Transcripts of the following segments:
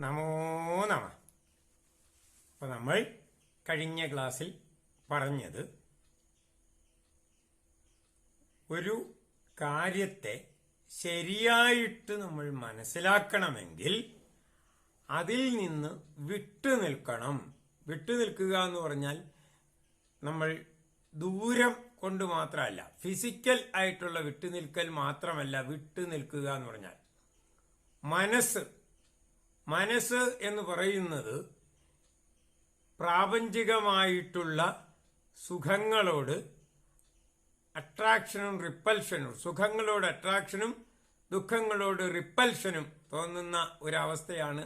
നമോ നമ. അപ്പോൾ നമ്മൾ കഴിഞ്ഞ ക്ലാസ്സിൽ പറഞ്ഞത് ഒരു കാര്യത്തെ ശരിയായിട്ട് നമ്മൾ മനസ്സിലാക്കണമെങ്കിൽ അതിൽ നിന്ന് വിട്ടു നിൽക്കണം. വിട്ടു നിൽക്കുക എന്ന് പറഞ്ഞാൽ നമ്മൾ ദൂരം കൊണ്ട് മാത്രമല്ല ഫിസിക്കൽ ആയിട്ടുള്ള വിട്ടുനിൽക്കൽ മാത്രമല്ല വിട്ടു നിൽക്കുക എന്ന് പറഞ്ഞാൽ മനസ്സ് മനസ്സ് എന്ന് പറയുന്നത് പ്രാപഞ്ചികമായിട്ടുള്ള സുഖങ്ങളോട് അട്രാക്ഷനും റിപ്പൽഷനും സുഖങ്ങളോട് അട്രാക്ഷനും ദുഃഖങ്ങളോട് റിപ്പൽഷനും തോന്നുന്ന ഒരവസ്ഥയാണ്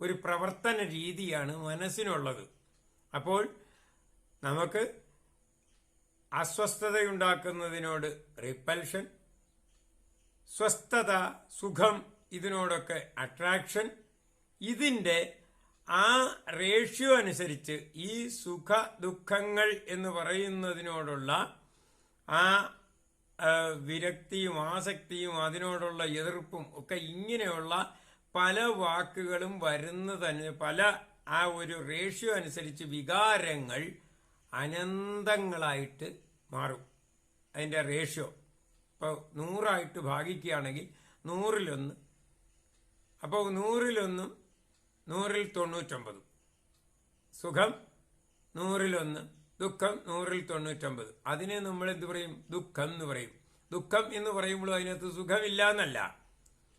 ഒരു പ്രവർത്തന രീതിയാണ് മനസ്സിനുള്ളത്. അപ്പോൾ നമുക്ക് അസ്വസ്ഥതയുണ്ടാക്കുന്നതിനോട് റിപ്പൽഷൻ സ്വസ്ഥത സുഖം ഇതിനോടൊക്കെ അട്രാക്ഷൻ ഇതിന്റെ ആ റേഷ്യോ അനുസരിച്ച് ഈ സുഖ ദുഃഖങ്ങൾ എന്ന് പറയുന്നതിനോടുള്ള ആ വിരക്തിയും ആസക്തിയും അതിനോടുള്ള എതിർപ്പും ഒക്കെ ഇങ്ങനെയുള്ള പല വാക്കുകളും വരുന്നതന് പല ആ ഒരു റേഷ്യോ അനുസരിച്ച് വികാരങ്ങൾ അനന്തങ്ങളായിട്ട് മാറും. അതിന്റെ റേഷ്യോ ഇപ്പോൾ നൂറായിട്ട് ഭാഗിക്കുകയാണെങ്കിൽ നൂറിലൊന്ന്. അപ്പോൾ നൂറിലൊന്നും നൂറിൽ തൊണ്ണൂറ്റൊമ്പത്. സുഖം? നൂറിലൊന്ന്. ദുഃഖം? നൂറിൽ തൊണ്ണൂറ്റൊമ്പത്. അതിനെ നമ്മൾ എന്ത് പറയും? ദുഃഖം എന്ന് പറയും. ദുഃഖം എന്ന് പറയുമ്പോൾ അതിനകത്ത് സുഖമില്ല എന്നല്ല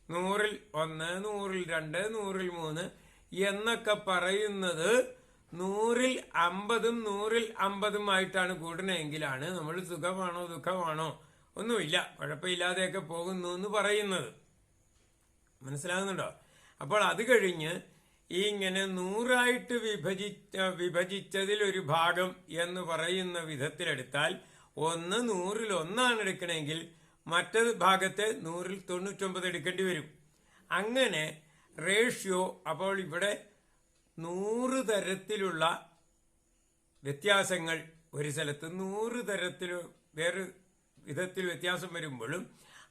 നൂറിൽ ഒന്ന് നൂറിൽ രണ്ട് നൂറിൽ മൂന്ന് എന്നൊക്കെ പറയുന്നത് നൂറിൽ അമ്പതും നൂറിൽ അമ്പതും ആയിട്ടാണ് കൂടണമെങ്കിലാണ് നമ്മൾ സുഖമാണോ ദുഃഖമാണോ? ഒന്നുമില്ല. കുഴപ്പമില്ലാതെയൊക്കെ പോകുന്നു എന്ന് പറയുന്നത്. മനസ്സിലാകുന്നുണ്ടോ? അപ്പോൾ അത് കഴിഞ്ഞ് ഇങ്ങനെ നൂറായിട്ട് വിഭജിച്ച വിഭജിച്ചതിൽ ഒരു ഭാഗം എന്ന് പറയുന്ന വിധത്തിലെടുത്താൽ ഒന്ന് നൂറിൽ ഒന്നാണ് എടുക്കണമെങ്കിൽ മറ്റൊരു ഭാഗത്തെ നൂറിൽ തൊണ്ണൂറ്റൊമ്പത് എടുക്കേണ്ടി വരും. അങ്ങനെ റേഷ്യോ അപ്പോൾ ഇവിടെ നൂറ് തരത്തിലുള്ള വ്യത്യാസങ്ങൾ ഒരു സ്ഥലത്ത് നൂറ് തരത്തിൽ വേറെ വിധത്തിൽ വ്യത്യാസം വരുമ്പോഴും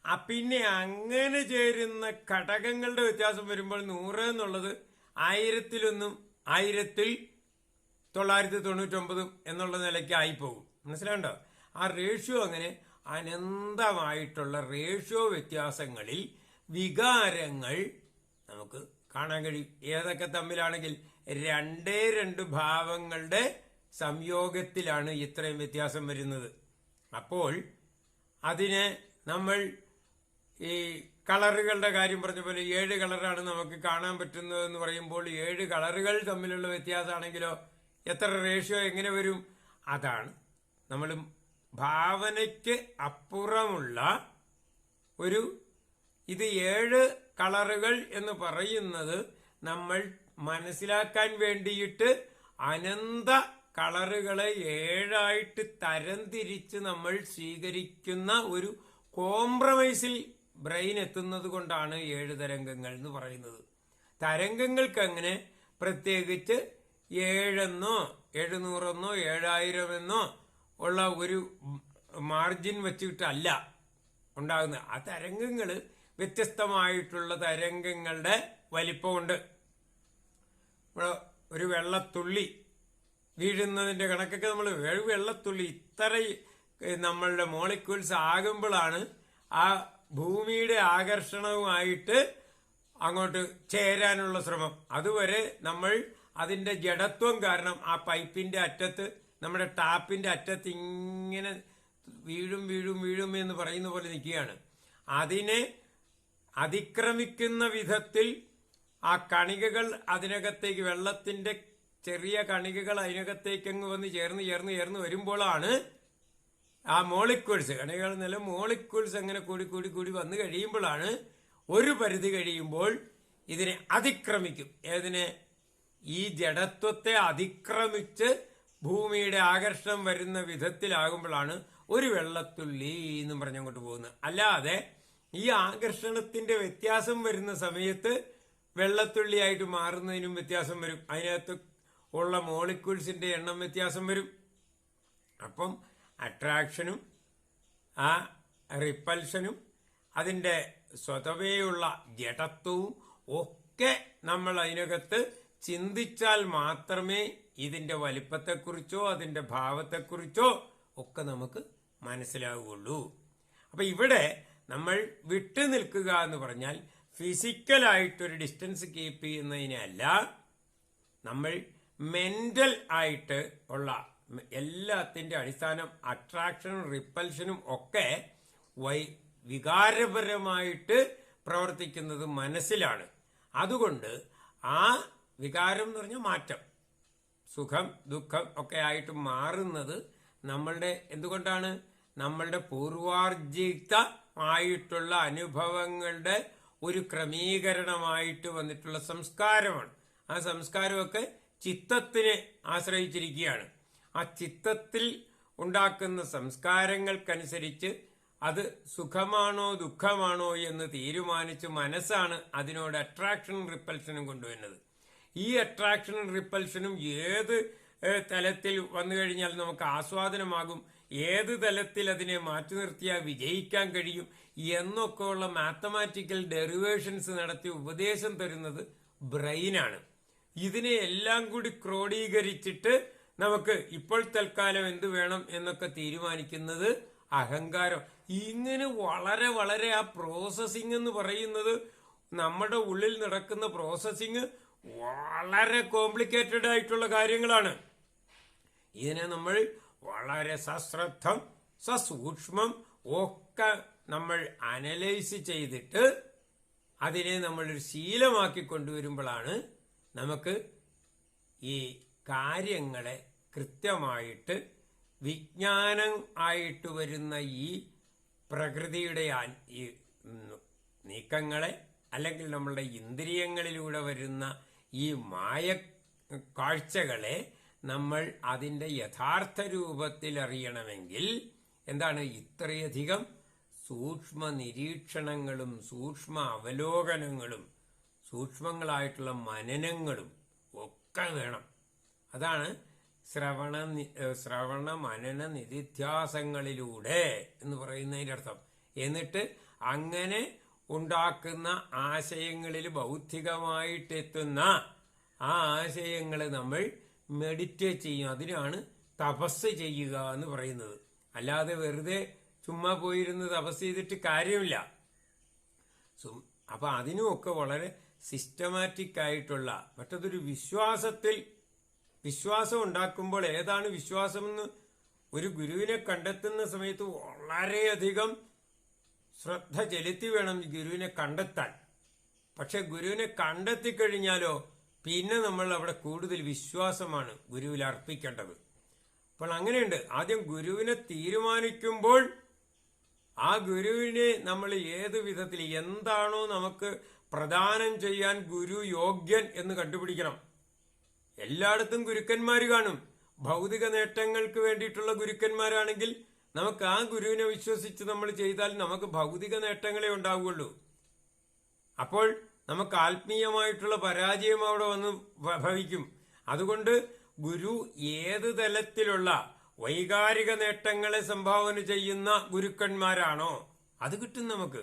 ആ പിന്നെ അങ്ങനെ ചേരുന്ന ഘടകങ്ങളുടെ വ്യത്യാസം വരുമ്പോൾ നൂറ് എന്നുള്ളത് ആയിരത്തിലൊന്നും ആയിരത്തിൽ തൊള്ളായിരത്തി തൊണ്ണൂറ്റൊമ്പതും എന്നുള്ള നിലയ്ക്ക് ആയിപ്പോകും. മനസ്സിലാണ്ടോ ആ റേഷ്യോ അങ്ങനെ അനന്തമായിട്ടുള്ള റേഷ്യോ വ്യത്യാസങ്ങളിൽ വികാരങ്ങൾ നമുക്ക് കാണാൻ കഴിയും. ഏതൊക്കെ തമ്മിലാണെങ്കിൽ രണ്ടേ രണ്ട് ഭാവങ്ങളുടെ സംയോഗത്തിലാണ് ഇത്രയും വ്യത്യാസം വരുന്നത്. അപ്പോൾ അതിനെ നമ്മൾ ഈ കളറുകളുടെ കാര്യം പറഞ്ഞ പോലെ ഏഴ് കളറാണ് നമുക്ക് കാണാൻ പറ്റുന്നത് എന്ന് പറയുമ്പോൾ ഏഴ് കളറുകൾ തമ്മിലുള്ള വ്യത്യാസമാണെങ്കിലോ എത്ര റേഷ്യോ എങ്ങനെ വരും? അതാണ്. നമ്മൾ ഭാവനയ്ക്ക് അപ്പുറമുള്ള ഒരു ഇത് ഏഴ് കളറുകൾ എന്ന് പറയുന്നത് നമ്മൾ മനസ്സിലാക്കാൻ വേണ്ടിയിട്ട് അനന്ത കളറുകളെ ഏഴായിട്ട് തരംതിരിച്ച് നമ്മൾ സ്വീകരിക്കുന്ന ഒരു കോംപ്രമൈസിൽ ബ്രെയിൻ എത്തുന്നത് കൊണ്ടാണ് ഏഴ് തരംഗങ്ങൾ എന്ന് പറയുന്നത്. തരംഗങ്ങൾക്ക് അങ്ങനെ പ്രത്യേകിച്ച് ഏഴെന്നോ എഴുന്നൂറെന്നോ ഏഴായിരമെന്നോ ഉള്ള ഒരു മാർജിൻ വെച്ചിട്ടല്ല ഉണ്ടാകുന്നത്. ആ തരംഗങ്ങൾ വ്യത്യസ്തമായിട്ടുള്ള തരംഗങ്ങളുടെ വലിപ്പമുണ്ട്. ഒരു വെള്ളത്തുള്ളി വീഴുന്നതിന്റെ കണക്കൊക്കെ നമ്മൾ വെള്ളത്തുള്ളി ഇത്ര നമ്മളുടെ മോളിക്യൂൾസ് ആകുമ്പോഴാണ് ആ ഭൂമിയുടെ ആകർഷണവുമായിട്ട് അങ്ങോട്ട് ചേരാനുള്ള ശ്രമം. അതുവരെ നമ്മൾ അതിന്റെ ജഡത്വം കാരണം ആ പൈപ്പിന്റെ അറ്റത്ത് നമ്മുടെ ടാപ്പിന്റെ അറ്റത്ത് ഇങ്ങനെ വീഴും വീഴും വീഴും എന്ന് പറയുന്ന പോലെ നിൽക്കുകയാണ്. അതിനെ അതിക്രമിക്കുന്ന വിധത്തിൽ ആ കണികകൾ അതിനകത്തേക്ക് വെള്ളത്തിന്റെ ചെറിയ കണികകൾ അതിനകത്തേക്ക് അങ്ങ് വന്ന് ചേർന്ന് ചേർന്ന് ചേർന്ന് വരുമ്പോഴാണ് ആ മോളിക്യൂൾസ് കണികൾ നില മോളിക്യൂൾസ് അങ്ങനെ കൂടി കൂടി കൂടി വന്നു കഴിയുമ്പോഴാണ് ഒരു പരിധി കഴിയുമ്പോൾ ഇതിനെ അതിക്രമിക്കും. ഏതിനെ? ഈ ജഡത്വത്തെ അതിക്രമിച്ച് ഭൂമിയുടെ ആകർഷണം വരുന്ന വിധത്തിലാകുമ്പോഴാണ് ഒരു വെള്ളത്തുള്ളി എന്നും പറഞ്ഞങ്ങോട്ട് പോകുന്നത്. അല്ലാതെ ഈ ആകർഷണത്തിന്റെ വ്യത്യാസം വരുന്ന സമയത്ത് വെള്ളത്തുള്ളിയായിട്ട് മാറുന്നതിനും വ്യത്യാസം വരും. അതിനകത്ത് ഉള്ള മോളിക്യൂൾസിന്റെ എണ്ണം വ്യത്യാസം വരും. അപ്പം അട്രാക്ഷനും ആ റിപ്പൽഷനും അതിന്റെ സ്വതവേയുള്ള ജഡത്വവും ഒക്കെ നമ്മൾ അതിനകത്ത് ചിന്തിച്ചാൽ മാത്രമേ ഇതിന്റെ വലിപ്പത്തെക്കുറിച്ചോ അതിന്റെ ഭാവത്തെക്കുറിച്ചോ ഒക്കെ നമുക്ക് മനസ്സിലാവുകയുള്ളൂ. അപ്പം ഇവിടെ നമ്മൾ വിട്ടു നിൽക്കുക എന്ന് പറഞ്ഞാൽ ഫിസിക്കലായിട്ടൊരു ഡിസ്റ്റൻസ് കീപ്പ് ചെയ്യുന്നതിനല്ല നമ്മൾ മെന്റൽ ആയിട്ട് ഉള്ള എല്ലാത്തിന്റെ അടിസ്ഥാനം അട്രാക്ഷനും റിപ്പൽഷനും ഒക്കെ വൈ വികാരപരമായിട്ട് പ്രവർത്തിക്കുന്നത് മനസ്സിലാണ്. അതുകൊണ്ട് ആ വികാരം എന്ന് പറഞ്ഞാൽ മാറ്റം. സുഖം ദുഃഖം ഒക്കെ ആയിട്ട് മാറുന്നത് നമ്മളുടെ എന്തുകൊണ്ടാണ്? നമ്മളുടെ പൂർവാർജിത ആയിട്ടുള്ള അനുഭവങ്ങളുടെ ഒരു ക്രമീകരണമായിട്ട് വന്നിട്ടുള്ള സംസ്കാരമാണ്. ആ സംസ്കാരമൊക്കെ ചിത്തത്തിനെ ആശ്രയിച്ചിരിക്കുകയാണ്. ആ ചിത്തത്തിൽ ഉണ്ടാക്കുന്ന സംസ്കാരങ്ങൾക്കനുസരിച്ച് അത് സുഖമാണോ ദുഃഖമാണോ എന്ന് തീരുമാനിച്ച് മനസ്സാണ് അതിനോട് അട്രാക്ഷനും റിപ്പൽഷനും കൊണ്ടുവരുന്നത്. ഈ അട്രാക്ഷനും റിപ്പൽഷനും ഏത് തലത്തിൽ വന്നു കഴിഞ്ഞാൽ നമുക്ക് ആസ്വാദനമാകും ഏത് തലത്തിൽ അതിനെ മാറ്റി നിർത്തിയാൽ വിജയിക്കാൻ കഴിയും എന്നൊക്കെയുള്ള മാത്തമാറ്റിക്കൽ ഡെറിവേഷൻസ് നടത്തി ഉപദേശം തരുന്നത് ബ്രെയിനാണ്. ഇതിനെ എല്ലാം കൂടി ക്രോഡീകരിച്ചിട്ട് നമുക്ക് ഇപ്പോൾ തൽക്കാലം എന്ത് വേണം എന്നൊക്കെ തീരുമാനിക്കുന്നത് അഹങ്കാരം. ഇങ്ങനെ വളരെ വളരെ ആ പ്രോസസ്സിംഗ് എന്ന് പറയുന്നത് നമ്മുടെ ഉള്ളിൽ നടക്കുന്ന പ്രോസസ്സിംഗ് വളരെ കോംപ്ലിക്കേറ്റഡ് ആയിട്ടുള്ള കാര്യങ്ങളാണ്. ഇതിനെ നമ്മൾ വളരെ സശ്രദ്ധം സസൂക്ഷ്മം ഒക്കെ നമ്മൾ അനലൈസ് ചെയ്തിട്ട് അതിനെ നമ്മളൊരു ശീലമാക്കി കൊണ്ടുവരുമ്പോഴാണ് നമുക്ക് ഈ കാര്യങ്ങളെ കൃത്യമായിട്ട് വിജ്ഞാനം ആയിട്ട് വരുന്ന ഈ പ്രകൃതിയുടെ ഈ നീക്കങ്ങളെ അല്ലെങ്കിൽ നമ്മളുടെ ഇന്ദ്രിയങ്ങളിലൂടെ വരുന്ന ഈ മായ കാഴ്ചകളെ നമ്മൾ അതിന്റെ യഥാർത്ഥ രൂപത്തിൽ അറിയണമെങ്കിൽ എന്താണ് ഇത്രയധികം സൂക്ഷ്മ നിരീക്ഷണങ്ങളും സൂക്ഷ്മ അവലോകനങ്ങളും സൂക്ഷ്മങ്ങളായിട്ടുള്ള മനനങ്ങളും ഒക്കെ വേണം. അതാണ് ശ്രവണ ശ്രവണ മനന നിധിധ്യാസങ്ങളിലൂടെ എന്ന് പറയുന്നതിന്റെ അർത്ഥം. എന്നിട്ട് അങ്ങനെ ഉണ്ടാക്കുന്ന ആശയങ്ങളിൽ ബൗദ്ധികമായിട്ടെത്തുന്ന ആ ആശയങ്ങൾ നമ്മൾ മെഡിറ്റേറ്റ് ചെയ്യും. അതിനാണ് തപസ് ചെയ്യുക എന്ന് പറയുന്നത്. അല്ലാതെ വെറുതെ ചുമ്മാ പോയിരുന്ന് തപസ് ചെയ്തിട്ട് കാര്യമില്ല. അപ്പം അതിനുമൊക്കെ വളരെ സിസ്റ്റമാറ്റിക് ആയിട്ടുള്ള മറ്റതൊരു വിശ്വാസത്തിൽ വിശ്വാസം ഉണ്ടാക്കുമ്പോൾ ഏതാണ് വിശ്വാസമെന്ന് ഒരു ഗുരുവിനെ കണ്ടെത്തുന്ന സമയത്ത് വളരെയധികം ശ്രദ്ധ ചെലുത്തി വേണം ഗുരുവിനെ കണ്ടെത്താൻ. പക്ഷെ ഗുരുവിനെ കണ്ടെത്തി കഴിഞ്ഞാലോ പിന്നെ നമ്മൾ അവിടെ കൂടുതൽ വിശ്വാസമാണ് ഗുരുവിൽ അർപ്പിക്കേണ്ടത്. അപ്പോൾ അങ്ങനെയുണ്ട്. ആദ്യം ഗുരുവിനെ തീരുമാനിക്കുമ്പോൾ ആ ഗുരുവിനെ നമ്മൾ ഏത് വിധത്തിൽ എന്താണോ നമുക്ക് പ്രദാനം ചെയ്യാൻ ഗുരു യോഗ്യൻ എന്ന് കണ്ടുപിടിക്കണം. എല്ലായിടത്തും ഗുരുക്കന്മാർ കാണും. ഭൗതിക നേട്ടങ്ങൾക്ക് വേണ്ടിയിട്ടുള്ള ഗുരുക്കന്മാരാണെങ്കിൽ നമുക്ക് ആ ഗുരുവിനെ വിശ്വസിച്ച് നമ്മൾ ചെയ്താൽ നമുക്ക് ഭൗതിക നേട്ടങ്ങളെ ഉണ്ടാവുകയുള്ളൂ. അപ്പോൾ നമുക്ക് ആത്മീയമായിട്ടുള്ള പരാജയം അവിടെ വന്ന് ഭവിക്കും. അതുകൊണ്ട് ഗുരു ഏത് തലത്തിലുള്ള വൈകാരിക നേട്ടങ്ങളെ സംഭാവന ചെയ്യുന്ന ഗുരുക്കന്മാരാണോ അത് കിട്ടും നമുക്ക്.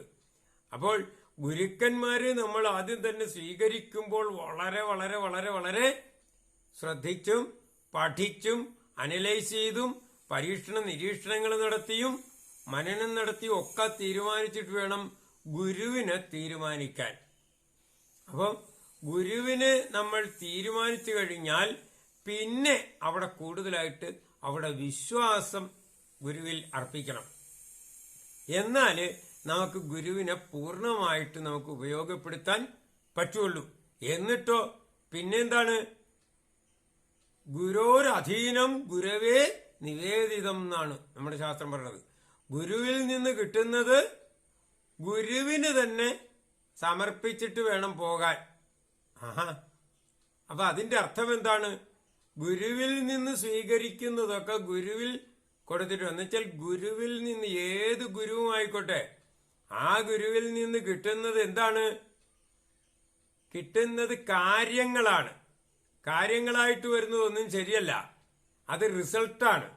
അപ്പോൾ ഗുരുക്കന്മാരെ നമ്മൾ ആദ്യം തന്നെ സ്വീകരിക്കുമ്പോൾ വളരെ വളരെ വളരെ വളരെ ശ്രദ്ധിച്ചും പഠിച്ചും അനലൈസ് ചെയ്തും പരീക്ഷണ നിരീക്ഷണങ്ങൾ നടത്തിയും മനനം നടത്തിയും ഒക്കെ തീരുമാനിച്ചിട്ട് വേണം ഗുരുവിനെ തീരുമാനിക്കാൻ. അപ്പം ഗുരുവിന് നമ്മൾ തീരുമാനിച്ചു കഴിഞ്ഞാൽ പിന്നെ അവിടെ കൂടുതലായിട്ട് അവിടെ വിശ്വാസം ഗുരുവിൽ അർപ്പിക്കണം. എന്നാൽ നമുക്ക് ഗുരുവിനെ പൂർണമായിട്ട് നമുക്ക് ഉപയോഗപ്പെടുത്താൻ പറ്റുള്ളൂ. എന്നിട്ടോ പിന്നെന്താണ്? ഗുരോരധീനം ഗുരവേ നിവേദിതം എന്നാണ് നമ്മുടെ ശാസ്ത്രം പറയുന്നത്. ഗുരുവിൽ നിന്ന് കിട്ടുന്നത് ഗുരുവിന് തന്നെ സമർപ്പിച്ചിട്ട് വേണം പോകാൻ. ആഹാ. അപ്പൊ അതിന്റെ അർത്ഥം എന്താണ്? ഗുരുവിൽ നിന്ന് സ്വീകരിക്കുന്നതൊക്കെ ഗുരുവിൽ കൊടുത്തിട്ട് എന്നുവെച്ചാൽ ഗുരുവിൽ നിന്ന് ഏത് ഗുരുവും ആയിക്കോട്ടെ ആ ഗുരുവിൽ നിന്ന് കിട്ടുന്നത് എന്താണ്? കിട്ടുന്നത് കാര്യങ്ങളാണ്. കാര്യങ്ങളായിട്ട് വരുന്നതൊന്നും ശരിയല്ല. അത് റിസൾട്ടാണ്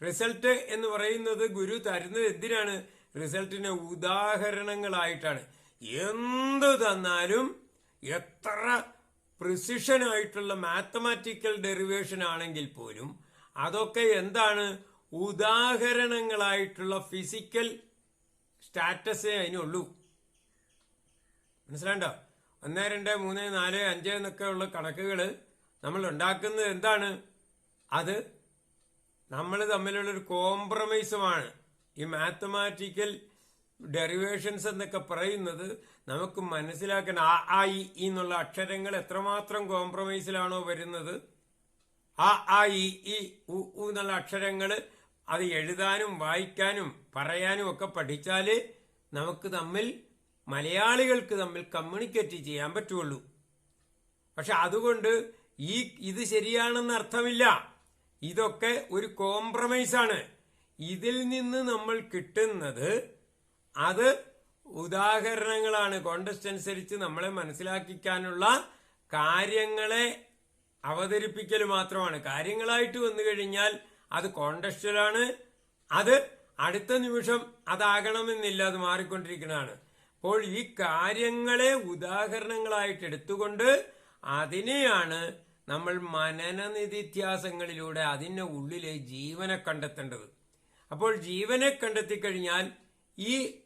റിസൾട്ട് എന്ന് പറയുന്നത് ഗുരു തരുന്നത് എന്തിനാണ്? റിസൾട്ടിന് ഉദാഹരണങ്ങളായിട്ടാണ്. എന്ത് തന്നാലും എത്ര പ്രിസിഷൻ ആയിട്ടുള്ള മാത്തമാറ്റിക്കൽ ഡെറിവേഷൻ ആണെങ്കിൽ പോലും അതൊക്കെ എന്താണ്? ഉദാഹരണങ്ങളായിട്ടുള്ള ഫിസിക്കൽ സ്റ്റാറ്റസേ അതിനുള്ളൂ. മനസ്സിലാണ്ടോ ഒന്ന് രണ്ട് മൂന്ന് നാല് അഞ്ച് എന്നൊക്കെ ഉള്ള കണക്കുകൾ നമ്മൾ ഉണ്ടാക്കുന്നത് എന്താണ്? അത് നമ്മൾ തമ്മിലുള്ളൊരു കോംപ്രമൈസുമാണ് ഈ മാത്തമാറ്റിക്കൽ ഡെറിവേഷൻസ് എന്നൊക്കെ പറയുന്നത് നമുക്ക് മനസ്സിലാക്കാൻ ആ ആ ഇ എന്നുള്ള അക്ഷരങ്ങൾ എത്രമാത്രം കോംപ്രമൈസിലാണോ വരുന്നത്? ആ ആ ഇ ഇ ഉ എന്നുള്ള അക്ഷരങ്ങൾ അത് എഴുതാനും വായിക്കാനും പറയാനും ഒക്കെ പഠിച്ചാൽ നമുക്ക് തമ്മിൽ മലയാളികൾക്ക് തമ്മിൽ കമ്മ്യൂണിക്കേറ്റ് ചെയ്യാൻ പറ്റുള്ളൂ. പക്ഷെ അതുകൊണ്ട് ഈ ഇത് ശരിയാണെന്ന് അർത്ഥമില്ല. ഇതൊക്കെ ഒരു കോംപ്രമൈസ് ആണ്. ഇതിൽ നിന്ന് നമ്മൾ കിട്ടുന്നത് അത് ഉദാഹരണങ്ങളാണ്. കോണ്ടസ്റ്റ് അനുസരിച്ച് നമ്മളെ മനസ്സിലാക്കിക്കാനുള്ള കാര്യങ്ങളെ അവതരിപ്പിക്കൽ മാത്രമാണ്. കാര്യങ്ങളായിട്ട് വന്നു കഴിഞ്ഞാൽ അത് കോണ്ടസ്റ്റിലാണ് അത് അടുത്ത നിമിഷം അതാകണമെന്നില്ല അത് മാറിക്കൊണ്ടിരിക്കുന്നതാണ് അപ്പോൾ ഈ കാര്യങ്ങളെ ഉദാഹരണങ്ങളായിട്ട് എടുത്തുകൊണ്ട് അതിനെയാണ് നമ്മൾ മനന നിധിധ്യാസങ്ങളിലൂടെ അതിന്റെ ഉള്ളിലെ ജീവനെ കണ്ടെത്തേണ്ടത്. അപ്പോൾ ജീവനെ കണ്ടെത്തി കഴിഞ്ഞാൽ ഈ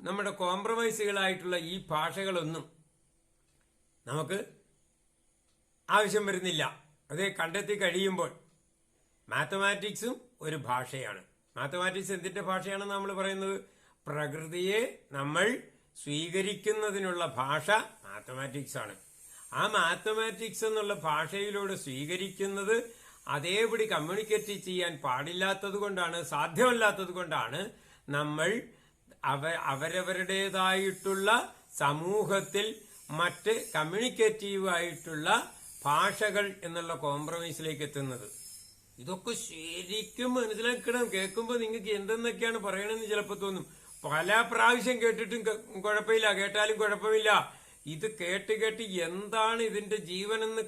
നമ്മുടെ കോംപ്രമൈസുകളായിട്ടുള്ള ഈ ഭാഷകളൊന്നും നമുക്ക് ആവശ്യം വരുന്നില്ല. അത് കണ്ടെത്തി കഴിയുമ്പോൾ മാത്തമാറ്റിക്സും ഒരു ഭാഷയാണ്. മാത്തമാറ്റിക്സ് എന്തിന്റെ ഭാഷയാണ് നമ്മൾ പറയുന്നത്? പ്രകൃതിയെ നമ്മൾ സ്വീകരിക്കുന്നതിനുള്ള ഭാഷ മാത്തമാറ്റിക്സ് ആണ് ആ മാത്തമാറ്റിക്സ് എന്നുള്ള ഭാഷയിലൂടെ സ്വീകരിക്കുന്നത് അതേപടി കമ്മ്യൂണിക്കേറ്റ് ചെയ്യാൻ പാടില്ലാത്തത് കൊണ്ടാണ് സാധ്യമല്ലാത്തത് കൊണ്ടാണ് നമ്മൾ അവ അവരവരുടേതായിട്ടുള്ള സമൂഹത്തിൽ മറ്റ് കമ്മ്യൂണിക്കേറ്റീവ് ആയിട്ടുള്ള ഭാഷകൾ എന്നുള്ള കോംപ്രമൈസിലേക്ക് എത്തുന്നത്. ഇതൊക്കെ ശരിക്കും മനസ്സിലാക്കണം. കേൾക്കുമ്പോൾ നിങ്ങൾക്ക് എന്തെന്നൊക്കെയാണ് പറയണമെന്ന് ചിലപ്പോൾ തോന്നും. പല പ്രാവശ്യം കേട്ടിട്ടും കുഴപ്പമില്ല. കേട്ടാലും കുഴപ്പമില്ല. ഇത് കേട്ട് കേട്ട് എന്താണ് ഇതിന്റെ ജീവനെന്ന്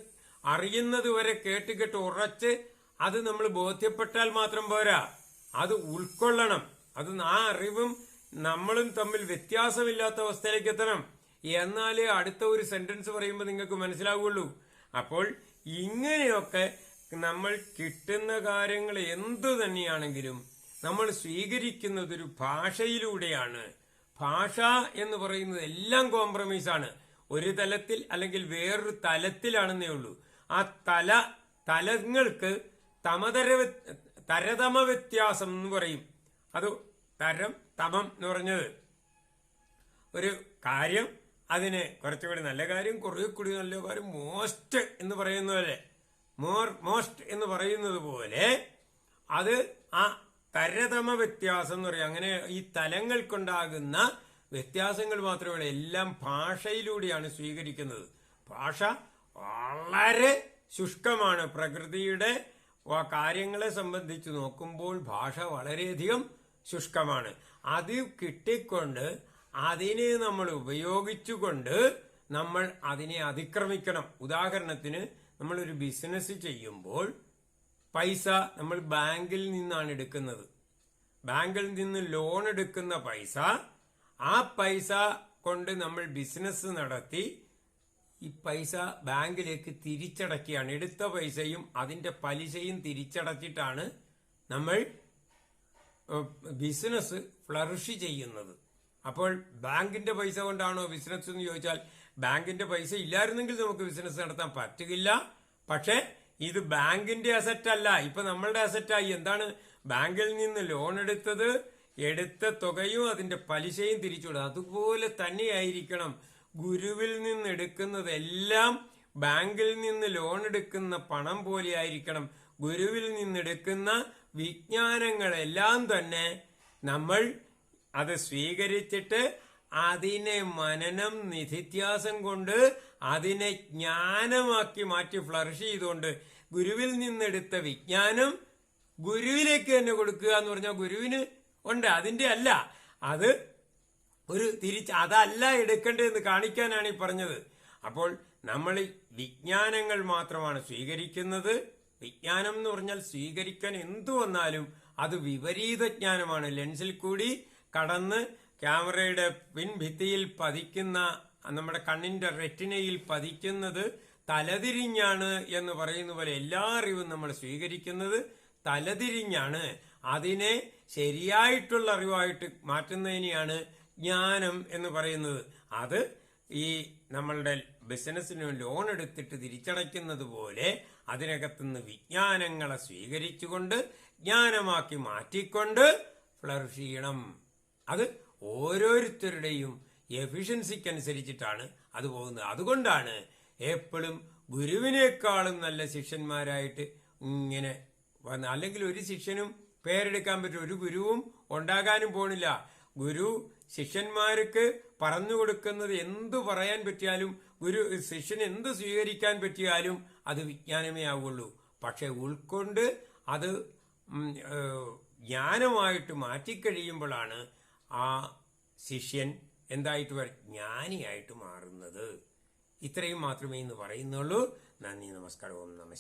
അറിയുന്നത് വരെ കേട്ട് കേട്ട് ഉറച്ച് അത് നമ്മൾ ബോധ്യപ്പെട്ടാൽ മാത്രം പോരാ. അത് ഉൾക്കൊള്ളണം. അത് ആ അറിവും നമ്മളും തമ്മിൽ വ്യത്യാസമില്ലാത്ത അവസ്ഥയിലേക്ക് എത്തണം. എന്നാലേ അടുത്ത ഒരു സെന്റൻസ് പറയുമ്പോൾ നിങ്ങൾക്ക് മനസ്സിലാവുള്ളൂ. അപ്പോൾ ഇങ്ങനെയൊക്കെ നമ്മൾ കിട്ടുന്ന കാര്യങ്ങൾ എന്തു തന്നെയാണെങ്കിലും നമ്മൾ സ്വീകരിക്കുന്നത് ഒരു ഭാഷയിലൂടെയാണ്. ഭാഷ എന്ന് പറയുന്നത് എല്ലാം കോംപ്രമൈസാണ് ഒരു തലത്തിൽ അല്ലെങ്കിൽ വേറൊരു തലത്തിലാണെന്നേ ഉള്ളൂ. ആ തല തലങ്ങൾക്ക് തമതര തരതമ വ്യത്യാസം എന്ന് പറയും. അത് തരം തമം എന്ന് പറഞ്ഞത്. ഒരു കാര്യം അതിനെ കുറച്ചുകൂടി നല്ല കാര്യം കുറേ കൂടി നല്ല കാര്യം മോസ്റ്റ് എന്ന് പറയുന്ന പോലെ മോർ മോസ്റ്റ് എന്ന് പറയുന്നത് പോലെ അത് ആ തരതമ വ്യത്യാസം എന്ന് പറയും. അങ്ങനെ ഈ തലങ്ങൾക്കുണ്ടാകുന്ന വ്യത്യാസങ്ങൾ മാത്രമേ എല്ലാം ഭാഷയിലൂടെയാണ് സ്വീകരിക്കുന്നത്. ഭാഷ വളരെ ശുഷ്കമാണ്. പ്രകൃതിയുടെ കാര്യങ്ങളെ സംബന്ധിച്ച് നോക്കുമ്പോൾ ഭാഷ വളരെയധികം ശുഷ്കമാണ്. അത് കിട്ടിക്കൊണ്ട് അതിനെ നമ്മൾ ഉപയോഗിച്ചുകൊണ്ട് നമ്മൾ അതിനെ അതിക്രമിക്കണം. ഉദാഹരണത്തിന് നമ്മളൊരു ബിസിനസ് ചെയ്യുമ്പോൾ പൈസ നമ്മൾ ബാങ്കിൽ നിന്നാണ് എടുക്കുന്നത്. ബാങ്കിൽ നിന്ന് ലോൺ എടുക്കുന്ന പൈസ ആ പൈസ കൊണ്ട് നമ്മൾ ബിസിനസ് നടത്തി ഈ പൈസ ബാങ്കിലേക്ക് തിരിച്ചടക്കുകയാണ് എടുത്ത പൈസയും അതിന്റെ പലിശയും തിരിച്ചടച്ചിട്ടാണ് നമ്മൾ ബിസിനസ് ഫ്ലറിഷ് ചെയ്യുന്നത്. അപ്പോൾ ബാങ്കിന്റെ പൈസ കൊണ്ടാണോ ബിസിനസ് എന്ന് ചോദിച്ചാൽ ബാങ്കിന്റെ പൈസ ഇല്ലായിരുന്നെങ്കിൽ നമുക്ക് ബിസിനസ് നടത്താൻ പറ്റുകയില്ല. പക്ഷേ ഇത് ബാങ്കിന്റെ അസറ്റ് അല്ല. ഇപ്പൊ നമ്മളുടെ അസറ്റായി എന്താണ്? ബാങ്കിൽ നിന്ന് ലോൺ എടുത്തത് എടുത്ത തുകയും അതിന്റെ പലിശയും തിരിച്ചു കൊടുക്കും അതുപോലെ തന്നെയായിരിക്കണം ഗുരുവിൽ നിന്ന് എടുക്കുന്നതെല്ലാം ബാങ്കിൽ നിന്ന് ലോൺ എടുക്കുന്ന പണം പോലെ ആയിരിക്കണം. ഗുരുവിൽ നിന്ന് എടുക്കുന്ന വിജ്ഞാനങ്ങളെല്ലാം തന്നെ നമ്മൾ അത് സ്വീകരിച്ചിട്ട് അതിനെ മനനം നിധിത്യാസം കൊണ്ട് അതിനെ ജ്ഞാനമാക്കി മാറ്റി ഫ്ലറിഷ് ചെയ്തുകൊണ്ട് ഗുരുവിൽ നിന്നെടുത്ത വിജ്ഞാനം ഗുരുവിലേക്ക് തന്നെ കൊടുക്കുക എന്ന് പറഞ്ഞാൽ ഗുരുവിന് ഉണ്ട്. അതിന്റെ അല്ല. അത് ഒരു തിരിച്ച് അതല്ല എടുക്കേണ്ടതെന്ന് കാണിക്കാനാണ് ഈ പറഞ്ഞത്. അപ്പോൾ നമ്മൾ വിജ്ഞാനങ്ങൾ മാത്രമാണ് സ്വീകരിക്കുന്നത്. വിജ്ഞാനം എന്ന് പറഞ്ഞാൽ സ്വീകരിക്കാൻ എന്തു വന്നാലും അത് വിപരീത ജ്ഞാനമാണ്. ലെൻസിൽ കൂടി കടന്ന് ക്യാമറയുടെ പിൻഭിത്തിയിൽ പതിക്കുന്ന നമ്മുടെ കണ്ണിന്റെ റെറ്റിനയിൽ പതിക്കുന്നത് തലതിരിഞ്ഞാണ് എന്ന് പറയുന്ന പോലെ എല്ലാ അറിവും നമ്മൾ സ്വീകരിക്കുന്നത് തലതിരിഞ്ഞാണ്. അതിനെ ശരിയായിട്ടുള്ള അറിവായിട്ട് മാറ്റുന്നതിനെയാണ് ജ്ഞാനം എന്ന് പറയുന്നത്. അത് ഈ നമ്മളുടെ ബിസിനസ്സിന് ലോൺ എടുത്തിട്ട് തിരിച്ചടയ്ക്കുന്നത് പോലെ അതിനകത്തുനിന്ന് വിജ്ഞാനങ്ങളെ സ്വീകരിച്ചുകൊണ്ട് ജ്ഞാനമാക്കി മാറ്റിക്കൊണ്ട് ഫ്ലറിഷ് ചെയ്യണം. അത് ഓരോരുത്തരുടെയും എഫിഷ്യൻസിക്കനുസരിച്ചിട്ടാണ് അത് പോകുന്നത്. അതുകൊണ്ടാണ് എപ്പോഴും ഗുരുവിനേക്കാളും നല്ല ശിഷ്യന്മാരായിട്ട് ഇങ്ങനെ അല്ലെങ്കിൽ ഒരു ശിഷ്യനും പേരെടുക്കാൻ പറ്റും ഒരു ഗുരുവും ഉണ്ടാകാനും പോണില്ല. ഗുരു ശിഷ്യന്മാർക്ക് പറഞ്ഞു കൊടുക്കുന്നത് എന്തു പറയാൻ പറ്റിയാലും ഗുരു ശിഷ്യന് എന്ത് സ്വീകരിക്കാൻ പറ്റിയാലും അത് വിജ്ഞാനമേ ആവുള്ളൂ. പക്ഷെ ഉൾക്കൊണ്ട് അത് ജ്ഞാനമായിട്ട് മാറ്റിക്കഴിയുമ്പോഴാണ് ആ ശിഷ്യൻ എന്തായിട്ട് ജ്ഞാനിയായിട്ട് മാറുന്നത്. ഇത്രയും മാത്രമേ ഇന്ന് പറയുന്നുള്ളൂ. നന്ദി നമസ്കാരം. ഓം നമ